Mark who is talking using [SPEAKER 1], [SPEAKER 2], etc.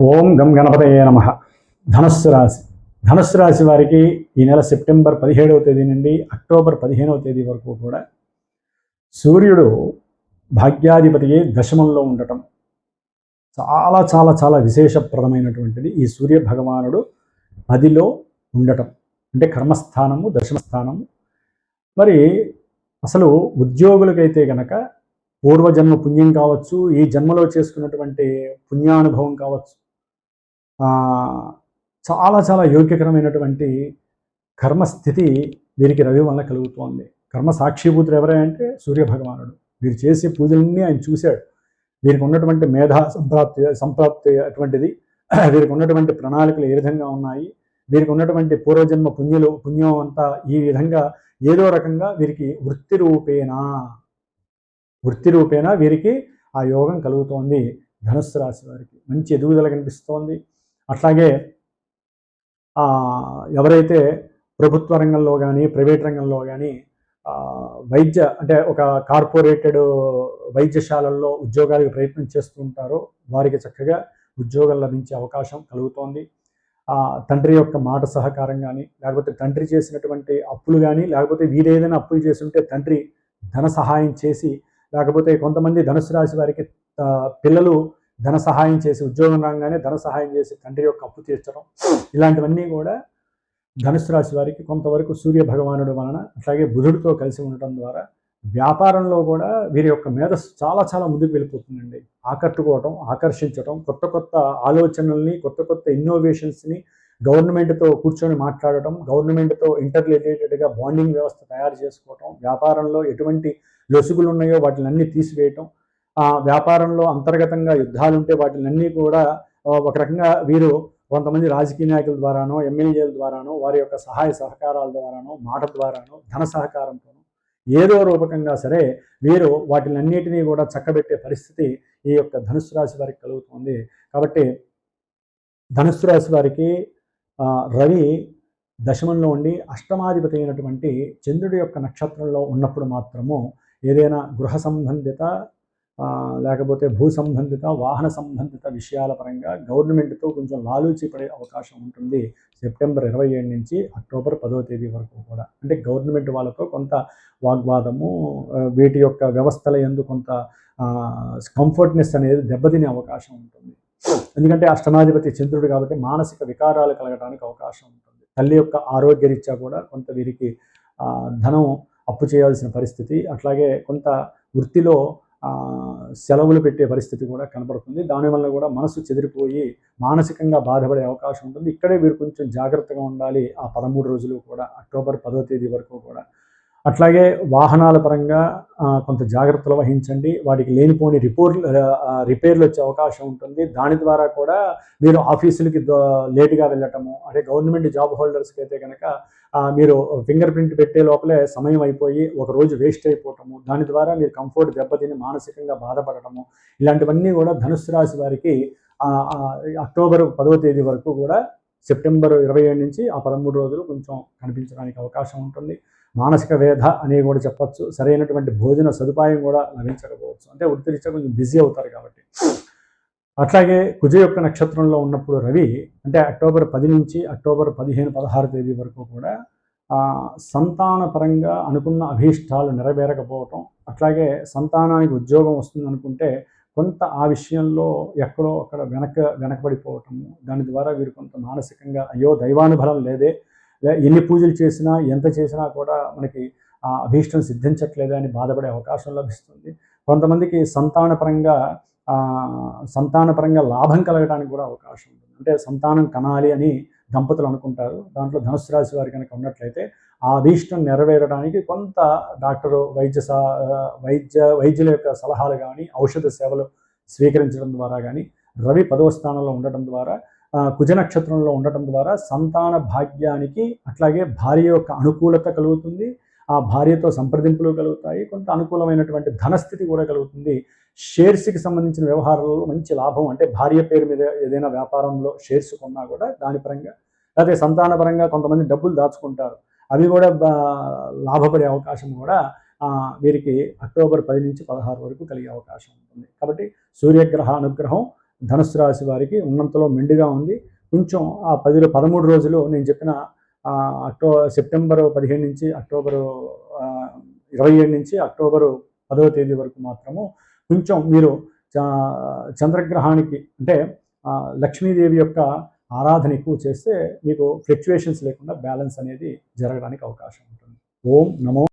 [SPEAKER 1] ఓం గం గణపతయే నమ. ధనస్సు రాశి. ధనస్సు రాశి వారికి ఈ నెల సెప్టెంబర్ పదిహేడవ తేదీ నుండి అక్టోబర్ పదిహేనవ తేదీ వరకు కూడా సూర్యుడు భాగ్యాధిపతియే దశమంలో ఉండటం చాలా చాలా చాలా విశేషప్రదమైనటువంటిది ఈ సూర్య భగవానుడు పదిలో ఉండటం. అంటే కర్మస్థానము దశమస్థానము. మరి అసలు ఉద్యోగులకైతే గనక పూర్వజన్మ పుణ్యం కావచ్చు ఈ జన్మలో చేసుకున్నటువంటి పుణ్యానుభవం కావచ్చు చాలా చాలా యోగ్యకరమైనటువంటి కర్మస్థితి వీరికి రవి వలన కలుగుతోంది. కర్మ సాక్షిభూతులు ఎవరంటే సూర్య భగవానుడు వీరు చేసే పూజలన్నీ ఆయన చూశాడు. వీరికి ఉన్నటువంటి మేధా సంప్రాప్తి సంప్రాప్తి అటువంటిది వీరికి ఉన్నటువంటి ప్రణాళికలు ఏ విధంగా ఉన్నాయి వీరికి ఉన్నటువంటి పూర్వజన్మ పుణ్యులు పుణ్యం అంతా ఈ విధంగా ఏదో రకంగా వీరికి వృత్తి రూపేణా. వృత్తి రూపేణా వీరికి ఆ యోగం కలుగుతోంది. ధనుస్సు రాశి వారికి మంచి ఎదుగుదల కనిపిస్తోంది. అట్లాగే ఎవరైతే ప్రభుత్వ రంగంలో కానీ ప్రైవేట్ రంగంలో కానీ వైద్య అంటే ఒక కార్పొరేటెడ్ వైద్యశాలల్లో ఉద్యోగాలకు ప్రయత్నం చేస్తూ ఉంటారో వారికి చక్కగా ఉద్యోగం లభించే అవకాశం కలుగుతోంది. తండ్రి యొక్క మాట సహకారం కానీ లేకపోతే తండ్రి చేసినటువంటి అప్పులు కానీ లేకపోతే వీరేదైనా అప్పులు చేస్తుంటే తండ్రి ధన సహాయం చేసి లేకపోతే కొంతమంది ధనుసు రాశి వారికి పిల్లలు ధన సహాయం చేసి ఉద్యోగం రాగానే ధన సహాయం చేసి తండ్రి యొక్క అప్పు తీర్చడం ఇలాంటివన్నీ కూడా ధనుసు రాశి వారికి కొంతవరకు సూర్య భగవానుడు వలన అట్లాగే బుధుడితో కలిసి ఉండటం ద్వారా వ్యాపారంలో కూడా వీరి యొక్క మేధస్సు చాలా చాలా ముందుకు వెళ్ళిపోతుందండి. ఆకట్టుకోవటం ఆకర్షించటం కొత్త కొత్త ఆలోచనల్ని కొత్త కొత్త ఇన్నోవేషన్స్ని గవర్నమెంట్తో కూర్చొని మాట్లాడటం గవర్నమెంట్తో ఇంటర్ రిలేటెడ్గా బాండింగ్ వ్యవస్థ తయారు చేసుకోవటం వ్యాపారంలో ఎటువంటి లొసుగులు ఉన్నాయో వాటిని అన్నీ తీసివేయటం వ్యాపారంలో అంతర్గతంగా యుద్ధాలు ఉంటే వాటినన్నీ కూడా ఒక రకంగా వీరు కొంతమంది రాజకీయ నాయకుల ద్వారానో ఎమ్మెల్యేల ద్వారానో వారి యొక్క సహాయ సహకారాల ద్వారానో మాట ద్వారానో ధన సహకారంతోనో ఏదో రూపకంగా సరే వీరు వాటినన్నిటినీ కూడా చక్కబెట్టే పరిస్థితి ఈ యొక్క ధనుసు రాశి వారికి కలుగుతుంది. కాబట్టి ధనుసు రాశి వారికి రవి దశమంలో ఉండి అష్టమాధిపతి అయినటువంటి చంద్రుడి యొక్క నక్షత్రంలో ఉన్నప్పుడు మాత్రము ఏదైనా గృహ సంబంధిత లేకపోతే భూ సంబంధిత వాహన సంబంధిత విషయాల పరంగా గవర్నమెంట్తో కొంచెం లాలూచి పడే అవకాశం ఉంటుంది సెప్టెంబర్ ఇరవై ఏడు నుంచి అక్టోబర్ పదో తేదీ వరకు కూడా. అంటే గవర్నమెంట్ వాళ్ళతో కొంత వాగ్వాదము వీటి యొక్క వ్యవస్థల ఎందు కొంత కంఫర్ట్నెస్ అనేది దెబ్బతినే అవకాశం ఉంటుంది. ఎందుకంటే అష్టమాధిపతి చంద్రుడు కాబట్టి మానసిక వికారాలు కలగడానికి అవకాశం ఉంటుంది. తల్లి యొక్క ఆరోగ్యరీత్యా కూడా కొంత వీరికి ధనం అప్పు చేయాల్సిన పరిస్థితి అట్లాగే కొంత వృత్తిలో సెలవులు పెట్టే పరిస్థితి కూడా కనబడుతుంది. దానివల్ల కూడా మనసు చెదిరిపోయి మానసికంగా బాధపడే అవకాశం ఉంటుంది. ఇక్కడే మీరు కొంచెం జాగ్రత్తగా ఉండాలి. ఆ పదమూడు రోజులు కూడా అక్టోబర్ పదో తేదీ వరకు కూడా అట్లాగే వాహనాల పరంగా కొంత జాగ్రత్తలు వహించండి. వాటికి లేనిపోని రిపోర్ రిపేర్లు వచ్చే అవకాశం ఉంటుంది. దాని ద్వారా కూడా మీరు ఆఫీసులకి ద- లేటుగా వెళ్ళటము అంటే గవర్నమెంట్ జాబ్ హోల్డర్స్కి అయితే కనుక మీరు ఫింగర్ ప్రింట్ పెట్టే లోపలే సమయం అయిపోయి ఒక రోజు వేస్ట్ అయిపోవటము దాని ద్వారా మీరు కంఫర్ట్ దెబ్బతిని మానసికంగా బాధపడటము ఇలాంటివన్నీ కూడా ధనుసు రాశి వారికి అక్టోబర్ పదవ తేదీ వరకు కూడా సెప్టెంబర్ ఇరవై ఏడు నుంచి ఆ పదమూడు రోజులు కొంచెం కనిపించడానికి అవకాశం ఉంటుంది. మానసిక వేధ అని కూడా చెప్పచ్చు. సరైనటువంటి భోజన సదుపాయం కూడా లభించకపోవచ్చు. అంటే వృత్తిరీత్యా కొంచెం బిజీ అవుతారు కాబట్టి. అట్లాగే కుజ యొక్క నక్షత్రంలో ఉన్నప్పుడు రవి అంటే అక్టోబర్ పది నుంచి అక్టోబర్ పదిహేను పదహారు తేదీ వరకు కూడా సంతానపరంగా సంతాన పరంగా అనుకున్న అభీష్టాలు నెరవేరకపోవటం అట్లాగే సంతానానికి ఉద్యోగం వస్తుంది అనుకుంటే కొంత ఆ విషయంలో ఎక్కడో అక్కడ వెనక వెనకబడిపోవటము దాని ద్వారా వీరు కొంత మానసికంగా అయ్యో దైవానుబలం లేదే ఎన్ని పూజలు చేసినా ఎంత చేసినా కూడా మనకి ఆ అభీష్టం సిద్ధించట్లేదు అని బాధపడే అవకాశం లభిస్తుంది. కొంతమందికి సంతానపరంగా సంతానపరంగా లాభం కలగడానికి కూడా అవకాశం ఉంటుంది. అంటే సంతానం కనాలి అని దంపతులు అనుకుంటారు. దాంట్లో ధనుసు రాశి వారి కనుక ఉన్నట్లయితే ఆ అభీష్టం నెరవేరడానికి కొంత డాక్టరు వైద్య సా- వైద్య వైద్యుల యొక్క సలహాలు కానీ ఔషధ సేవలు స్వీకరించడం ద్వారా కానీ రవి పదవ స్థానంలో ఉండటం ద్వారా కుజ నక్షత్రంలో ఉండటం ద్వారా సంతాన భాగ్యానికి అట్లాగే భార్య యొక్క అనుకూలత కలుగుతుంది. ఆ భార్యతో సంప్రదింపులు కలుగుతాయి. కొంత అనుకూలమైనటువంటి ధనస్థితి కూడా కలుగుతుంది. షేర్స్కి సంబంధించిన వ్యవహారాలలో మంచి లాభం అంటే భార్య పేరు మీద ఏదైనా వ్యాపారంలో షేర్స్ కొన్నా కూడా దాని పరంగా లేకపోతే సంతాన పరంగా కొంతమంది డబ్బులు దాచుకుంటారు. అవి కూడా లాభపడే అవకాశం కూడా వీరికి అక్టోబర్ పది నుంచి పదహారు వరకు కలిగే అవకాశం ఉంటుంది. కాబట్టి సూర్యగ్రహ అనుగ్రహం ధనుసు రాశి వారికి ఉన్నంతలో మెండుగా ఉంది. కొంచెం ఆ పది పదమూడు రోజులు నేను చెప్పిన అక్టో అక్టోబర్ సెప్టెంబర్ పదిహేను నుంచి అక్టోబరు ఇరవై ఏడు నుంచి అక్టోబరు పదవ తేదీ వరకు మాత్రము కొంచెం మీరు చ- చంద్రగ్రహానికి అంటే లక్ష్మీదేవి యొక్క ఆరాధన ఎక్కువ చేస్తే మీకు ఫ్లక్చువేషన్స్ లేకుండా బ్యాలెన్స్ అనేది జరగడానికి అవకాశం ఉంటుంది. ఓం నమో